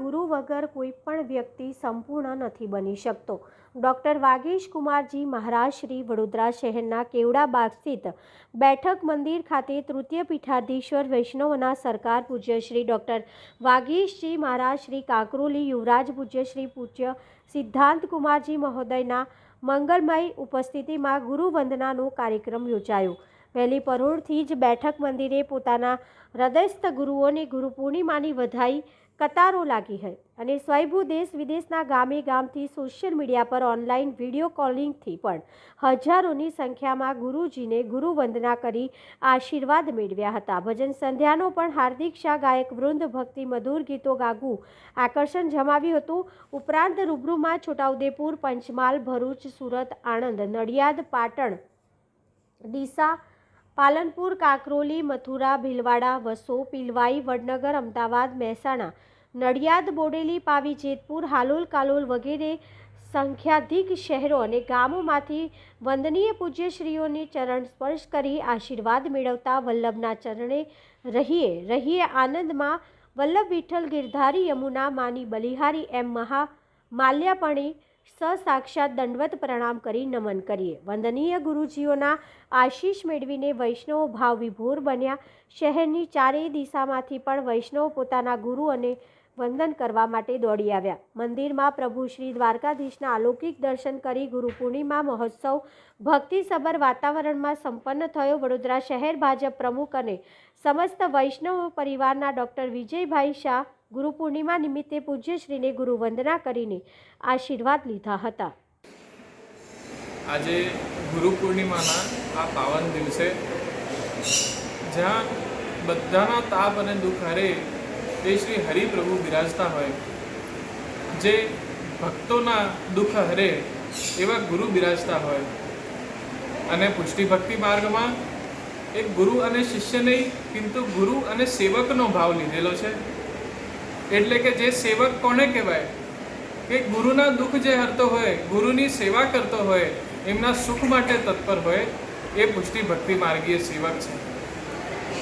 વગર કોઈ પણ વ્યક્તિ સંપૂર્ણ નથી બની શકતો. ડૉક્ટર વાગેશ કુમારજી મહારાજ શ્રી વડોદરા શહેરના કેવડાબાગ સ્થિત બેઠક મંદિર ખાતે તૃતીય પીઠાધીશ્વર વૈષ્ણવના સરકાર પૂજ્ય શ્રી ડૉક્ટર વાગીશજી મહારાજ શ્રી કાકરોલી યુવરાજ પૂજ્ય શ્રી પૂજ્ય સિદ્ધાંત કુમારજી મહોદયના મંગલમય ઉપસ્થિતિમાં ગુરુવંદનાનો કાર્યક્રમ યોજાયો. વહેલી પરોળથી જ બેઠક મંદિરે પોતાના હૃદયસ્થ ગુરુઓને ગુરુ પૂર્ણિમાની વધાઈ કતારો લાગી હતી અને સ્વયંભૂ દેશ વિદેશના ગામે ગામથી સોશિયલ મીડિયા પર ઓનલાઈન વીડિયો કોલિંગથી પણ હજારોની સંખ્યામાં ગુરુજીને ગુરુવંદના કરી આશીર્વાદ મેળવ્યા હતા. ભજન સંધ્યાનો પણ હાર્દિક શાહ ગાયક વૃંદ ભક્તિ મધુર ગીતો ગાગું આકર્ષણ જમાવ્યું હતું. ઉપરાંત રૂબરૂમાં છોટાઉદેપુર, પંચમહાલ, ભરૂચ, સુરત, આણંદ, નડિયાદ, પાટણ, ડીસા પાલનપુર, કાકરોલી, મથુરા, ભીલવાડા, વસો, પીલવાઈ, વડનગર, અમદાવાદ, મહેસાણા, નડિયાદ, બોડેલી, પાવી, જેતપુર, હાલોલ, કાલોલ વગેરે સંખ્યાધિક શહેરો અને ગામોમાંથી વંદનીય પૂજ્યશ્રીઓની ચરણ સ્પર્શ કરી આશીર્વાદ મેળવતા વલ્લભના ચરણે રહીએ રહીએ આનંદમાં. વલ્લભ વિઠ્ઠલ ગિરધારી યમુના માની બલિહારી એમ મહા માલ્યાપણે સસાક્ષાત દંડવત પ્રણામ કરી નમન કરીએ. વંદનીય ગુરુજીઓના આશીષ મેળવીને વૈષ્ણવ ભાવ વિભોર બન્યા. શહેરની ચારેય દિશામાંથી પણ વૈષ્ણવ પોતાના ગુરુ અને વંદન કરવા માટે દોડી આવ્યા. મંદિરમાં પ્રભુ શ્રી દ્વારકાધીશના અલૌકિક દર્શન કરી ગુરુ પૂર્ણિમા મહોત્સવ ભક્તિસભર વાતાવરણમાં સંપન્ન થયો. વડોદરા શહેર ભાજપ પ્રમુખ અને સમસ્ત વૈષ્ણવ પરિવારના ડૉક્ટર વિજયભાઈ શાહ ગુરુ પૂર્ણિમા નિમિત્તે પૂજ્યશ્રીને ગુરુ વંદના કરીને આશીર્વાદ લીધા હતા. આજે ગુરુ પૂર્ણિમાના આ પાવન દિવસે જ્યાં બધાના તાપ અને દુઃખ હરે તે શ્રી હરિપ્રભુ બિરાજતા હોય, જે ભક્તોના દુઃખ હરે એવા ગુરુ બિરાજતા હોય અને પુષ્ટિ ભક્તિ માર્ગમાં એક ગુરુ અને શિષ્ય નહીં, કિંતુ ગુરુ અને સેવકનો ભાવ લીધેલો છે. એટલે કે જે સેવક કોને કહેવાય? કે ગુરુના દુઃખ જે હરતો હોય, ગુરુની સેવા કરતો હોય, એમના સુખ માટે તત્પર હોય, એ પુષ્ટિ ભક્તિ માર્ગીય સેવક છે.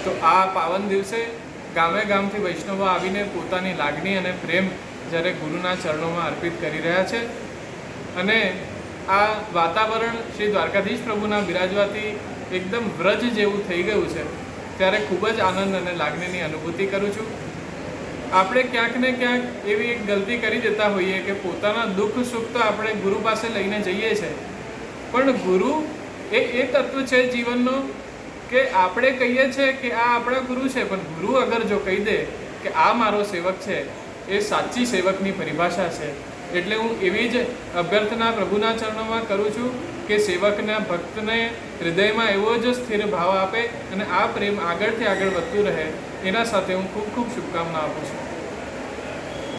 તો આ પાવન દિવસે ગામે ગામથી વૈષ્ણવો આવીને પોતાની લાગણી અને પ્રેમ જ્યારે ગુરુના ચરણોમાં અર્પિત કરી રહ્યા છે અને આ વાતાવરણ શ્રી દ્વારકાધીશ પ્રભુના બિરાજવાથી એકદમ વ્રજ જેવું થઈ ગયું છે, ત્યારે ખૂબ જ આનંદ અને લાગણીની અનુભૂતિ કરું છું. આપણે ક્યાંક ને ક્યાંક એવી એક ગલતી કરી દેતા હોઈએ કે પોતાના દુઃખ સુખ તો આપણે ગુરુ પાસે લઈને જઈએ છીએ પણ ગુરુ એ એ તત્વ છે જીવનનો કે આપણે કહીએ છીએ કે આ આપણા ગુરુ છે, પણ ગુરુ અગર જો કહી દે કે આ મારો સેવક છે, એ સાચી સેવકની પરિભાષા છે. એટલે હું એવી જ અભ્યર્થના પ્રભુના ચરણોમાં કરું છું કે સેવકના ભક્તને હૃદયમાં એવો જ સ્થિર ભાવ આપે અને આ પ્રેમ આગળથી આગળ વધતું રહે. એના સાથે હું ખૂબ ખૂબ શુભકામના આપું છું.